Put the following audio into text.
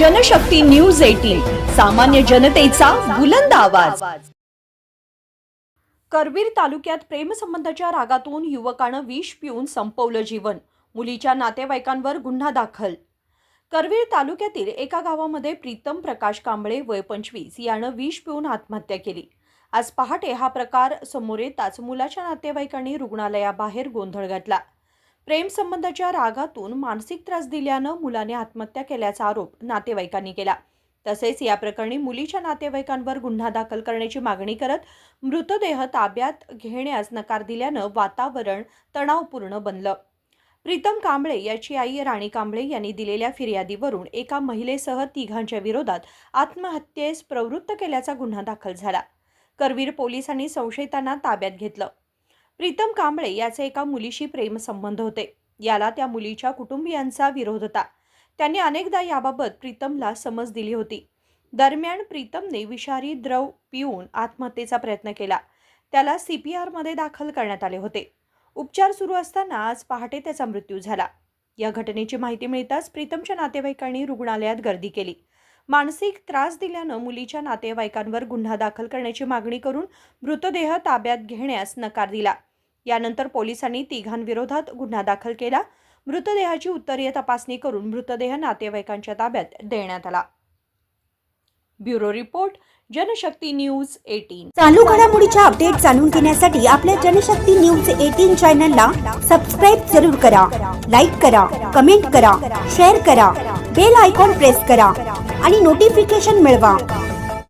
Janshakti news eighteen सामान्य जनतेचा बुलंद आवाज. करवीर तालुक्यात प्रेमसंबंधाच्या रागातून युवकानं विष पिऊन संपवलं जीवन. मुलीच्या नातेवाईकांवर गुन्हा दाखल. करवीर तालुक्यातील एका गावामध्ये प्रीतम प्रकाश कांबळे वय पंचवीस यानं विष पिऊन आत्महत्या केली. आज पहाटे हा प्रकार समोर येताच मुलाच्या नातेवाईकांनी रुग्णालयाबाहेर गोंधळ घातला. प्रेमसंबंधाच्या रागातून मानसिक त्रास दिल्यानं मुलाने आत्महत्या केल्याचा आरोप नातेवाईकांनी केला. तसेच या प्रकरणी मुलीच्या नातेवाईकांवर गुन्हा दाखल करण्याची मागणी करत मृतदेह ताब्यात घेण्यास नकार दिल्यानं वातावरण तणावपूर्ण बनलं. प्रीतम कांबळे याची आई राणी कांबळे यांनी दिलेल्या फिर्यादीवरून एका महिलेसह तिघांच्या विरोधात आत्महत्येस प्रवृत्त केल्याचा गुन्हा दाखल झाला. करवीर पोलिसांनी संशयितांना ताब्यात घेतलं. प्रीतम कांबळे याचे एका मुलीशी प्रेमसंबंध होते. याला त्या मुलीच्या कुटुंबियांचा विरोध होता. त्यांनी अनेकदा याबाबत प्रीतमला समज दिली होती. दरम्यान प्रीतमने विषारी द्रव पिऊन आत्महत्येचा प्रयत्न केला. त्याला सी पी आरमध्ये दाखल करण्यात आले होते. उपचार सुरू असताना आज पहाटे त्याचा मृत्यू झाला. या घटनेची माहिती मिळताच प्रीतमच्या नातेवाईकांनी रुग्णालयात गर्दी केली. मानसिक त्रास दिल्यानं मुलीच्या नातेवाईकांवर गुन्हा दाखल करण्याची मागणी करून मृतदेह ताब्यात घेण्यास नकार दिला. यानंतर पोलिसांनी तिघांविरोधात गुन्हा दाखल केला. मृतदेहाची उत्तरीय तपासणी करून मृतदेह नातेवाईकांच्या ताब्यात देण्यात आला. Bureau report Janshakti news eighteen. चालू घडामोडीच्या अपडेट जाणून घेण्यासाठी आपल्या जनशक्ती न्यूज एटीन चॅनलला सबस्क्राईब जरूर करा लाईक करा कमेंट करा शेअर करा बेल आयकॉन प्रेस करा आणि नोटिफिकेशन मिळवा.